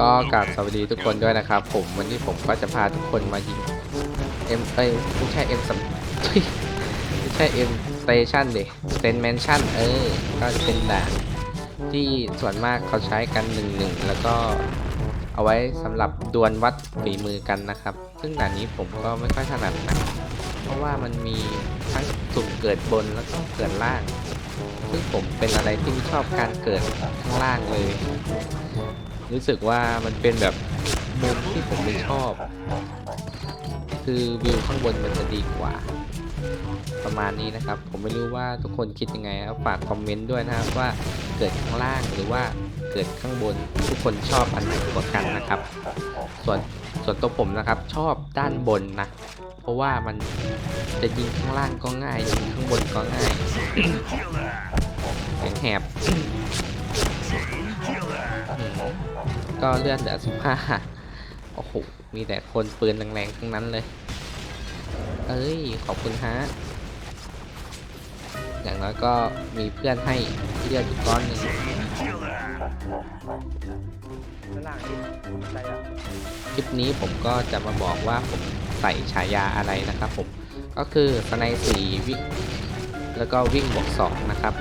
ก็กราบสวัสดีทุกคนด้วยนะครับ ผมวันนี้ผมก็จะพาทุกคนมายิง M เอ้ยไม่ใช่ M สมไม่ใช่ M Station ดิ Station Mansion เออ ก็จะเป็นด่านที่ส่วนมากเขาใช้กันหนึ่งหนึ่งแล้วก็เอาไว้สำหรับดวลวัดฝีมือกันนะครับ ซึ่งด่านนี้ผมก็ไม่ค่อยถนัดนะเพราะว่ามันมีทั้งสุ่มเกิดบนแล้วก็เกิดล่าง ซึ่งผมเป็นอะไรที่ไม่ชอบการเกิดข้างล่างเลย รู้สึกว่ามันเป็นแบบมุมที่ผมไม่ชอบ คือวิวข้างบนมันจะดีกว่า ประมาณนี้นะครับ ผมไม่รู้ว่าทุกคนคิดยังไงครับฝากคอมเมนต์ด้วยนะครับว่าเกิดข้างล่างหรือว่าเกิดข้างบนทุกคนชอบอันไหนกว่ากันนะครับ ส่วนส่วนตัวผมนะครับชอบด้านบนนะเพราะว่ามันจะยิงข้างล่างก็ง่ายยิงข้างบนก็ง่ายแหบ ก็เลื่อนเหลือสิบห้าโอ้โห มีแต่คนปืนแรงๆทั้งนั้นเลย เอ้ย ขอบคุณฮะ อย่างน้อยก็มีเพื่อนให้เลือดอีกก้อนหนึ่งคลิปนี้ผมก็จะมาบอกว่าผมใส่ฉายาอะไรนะครับผม ก็คือสไนสีวิ่งแล้วก็วิ่งบวกสองนะครับ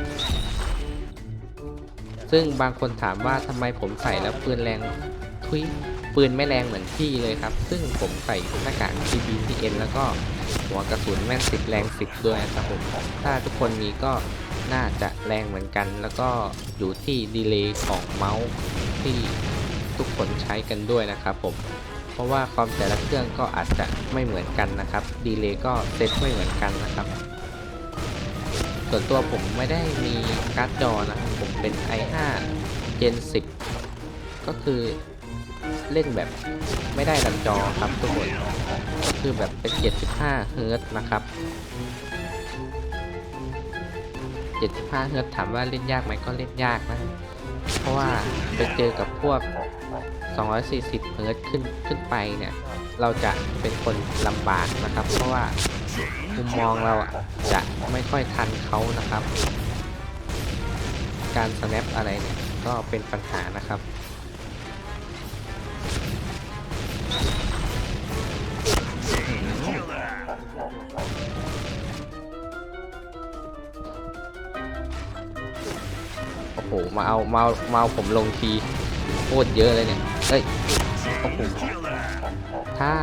ซึ่งบางคนถามว่าทำไมผมใส่แล้วปืนแรงทุยปืนไม่แรงเหมือนพี่เลยครับ ซึ่งผมใส่หน้ากาก TBTN แล้วก็หัวกระสุนแม่นสิบแรงสิบด้วยนะครับผมถ้าทุกคนมีก็น่าจะแรงเหมือนกัน แล้วก็อยู่ที่ดีเลย์ของเมาส์ที่ทุกคนใช้กันด้วยนะครับผมเพราะว่าคอมแต่ละเครื่องก็อาจจะไม่เหมือนกันนะครับ ดีเลย์ก็เซตไม่เหมือนกันนะครับ ส่วนตัวผมไม่ได้มีการ์ดจอนะผมเป็น i5 Gen 10 ก็คือเล่นแบบไม่ได้ดันจอครับทุกคน ก็คือแบบเป็น 75 เฮิร์ตนะครับ 75 เฮิร์ตถามว่าเล่นยากไหมก็เล่นยากนะ เพราะว่าไปเจอกับพวก 240 เฮิร์ตขึ้นขึ้นไปเนี่ย เราจะเป็นคนลำบากนะครับ เพราะว่า มุมมองเราอะจะไม่ค่อยทันเขานะครับ การ snap อะไรเนี่ยก็เป็นปัญหานะครับโอ้โห มาเอา มาเอามาเอาผมลงทีโคตรเยอะเลยเนี่ย เฮ้ย โอ้โห ถ้า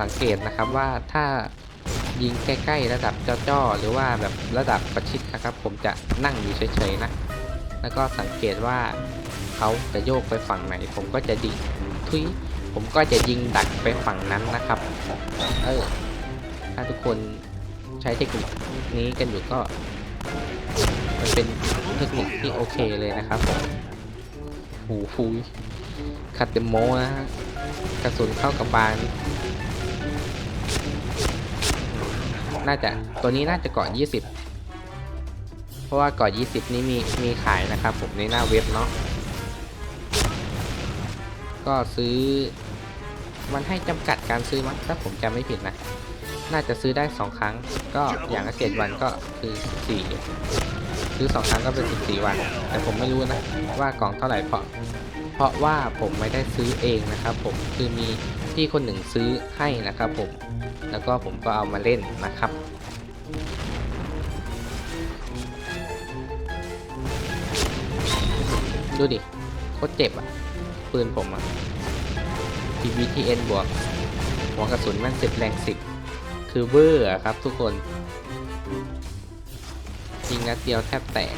สังเกตนะครับว่าถ้า ยิงใกล้ๆระดับจ้อๆหรือว่าแบบระดับประชิดนะครับ ผมจะนั่งอยู่เฉยๆนะ แล้วก็สังเกตว่าเขาจะโยกไปฝั่งไหน ผมก็จะดิทุยผมก็จะยิงดักไปฝั่งนั้นนะครับ เออ ถ้าทุกคนใช้เทคนิคนี้กันอยู่ก็ มันเป็นเทคนิคที่โอเคเลยนะครับผมหูฟูยคัดเดโมนะฮะกระสุนเข้ากับบาน น่าจะตัวนี้น่าจะเกาะ20 เพราะว่าเกาะ20 นี้มีมีขายนะครับ ผมในหน้าเว็บเนาะก็ซื้อ มันให้จำกัดการซื้อมั้งถ้าผมจำไม่ผิดนะ น่าจะซื้อได้ 2 ครั้ง ก็อย่างละเจ็ดวันก็คือ4ซื้อ 2 ครั้งก็เป็น 14 วัน แต่ผมไม่รู้นะว่ากล่องเท่าไหร่เพราะเพราะว่าผมไม่ได้ซื้อเองนะครับ ผมคือมี พี่คนหนึ่งซื้อให้นะครับผม แล้วก็ผมก็เอามาเล่นนะครับ ดูดิโคตรเจ็บอะ ปืนผมอะ PVTN บวกหัวกระสุนแม่งสิบแรงสิบคือเวอร์อะครับทุกคนยิงนัดเดียวแทบแตก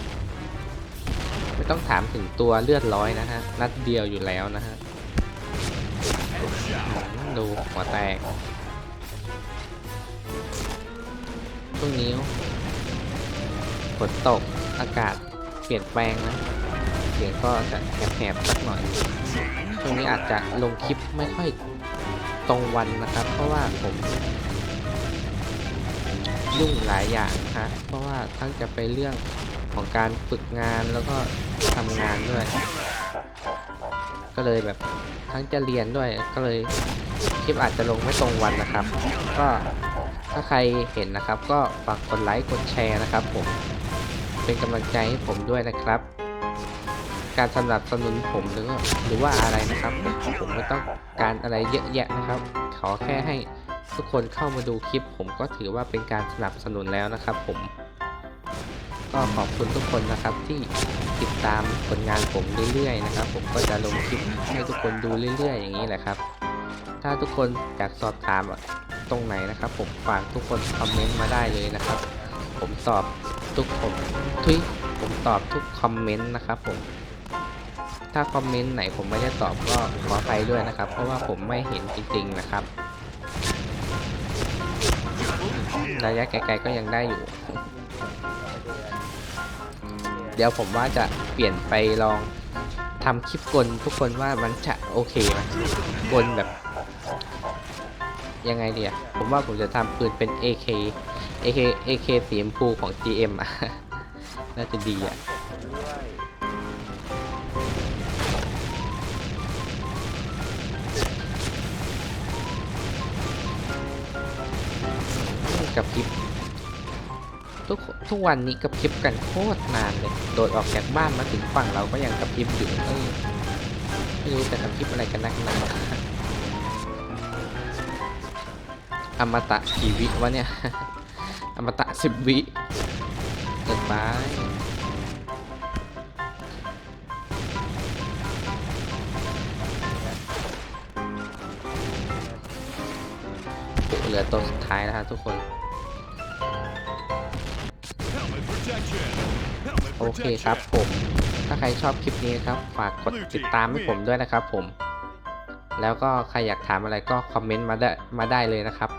ไม่ต้องถามถึงตัวเลือดร้อยนะฮะ นัดเดียวอยู่แล้วนะฮะ ดูหัวแตกช่งนี้ฝนตกอากาศเปลี่ยนแปลงนะเสียงก็จะแหบๆสักหน่อยช่วงนี้อาจจะลงคลิปไม่ค่อยตรงวันนะครับ เพราะว่าผมยุ่งหลายอย่างฮะเพราะว่าทั้งจะไปเรื่องของการฝึกงานแล้วก็ทำงานด้วย ก็เลยแบบทั้งจะเรียนด้วยก็เลยคลิปอาจจะลงไม่ตรงวันนะครับ ก็ถ้าใครเห็นนะครับ ก็ฝากกดไลค์กดแชร์นะครับ ผมเป็นกำลังใจให้ผมด้วยนะครับ การสนับสนุนผมหรือว่าหรือว่าอะไรนะครับผมผมไม่ต้องการอะไรเยอะแยะนะครับ ขอแค่ให้ทุกคนเข้ามาดูคลิป ผมก็ถือว่าเป็นการสนับสนุนแล้วนะครับ ผม ก็ขอบคุณทุกคนนะครับที่ติดตามผลงานผมเรื่อยๆนะครับ ผมก็จะลงคลิปให้ทุกคนดูเรื่อยๆ อย่างนี้แหละครับ ถ้าทุกคนอยากสอบถามตรงไหนนะครับ ผมฝากทุกคนคอมเมนต์มาได้เลยนะครับ ผมตอบทุกผมทุยผมตอบทุกคอมเมนต์นะครับผมถ้าคอมเมนต์ไหนผมไม่ได้ตอบก็ขอไปด้วยนะครับ เพราะว่าผมไม่เห็นจริงๆนะครับระยะไกลๆก็ยังได้อยู่ เดี๋ยวผมว่าจะเปลี่ยนไปลองทำคลิปกลทุกคนว่ามันจะโอเคไหมกลแบบ ยังไงเดียผมว่าผมจะทำปืนเป็น AK AK AK สีชมพูของ GM อะ น่าจะดีอะ ทุกวันนี้กับคลิปกันโคตรนานเลย โดดออกจากบ้านมาถึงฝั่งเราก็ยังกับคลิปอยู่เออไม่รู้จะทำคลิปอะไรกันนักหนาอมตะกี่วิวะเนี่ย อมตะสิบวิเกินไปเหลือตัวสุดท้ายแล้วฮะทุกคน โอเคครับผม ถ้าใครชอบคลิปนี้ครับ ฝากกดติดตามให้ผมด้วยนะครับผม แล้วก็ใครอยากถามอะไรก็คอมเมนต์มาได้มาได้เลยนะครับ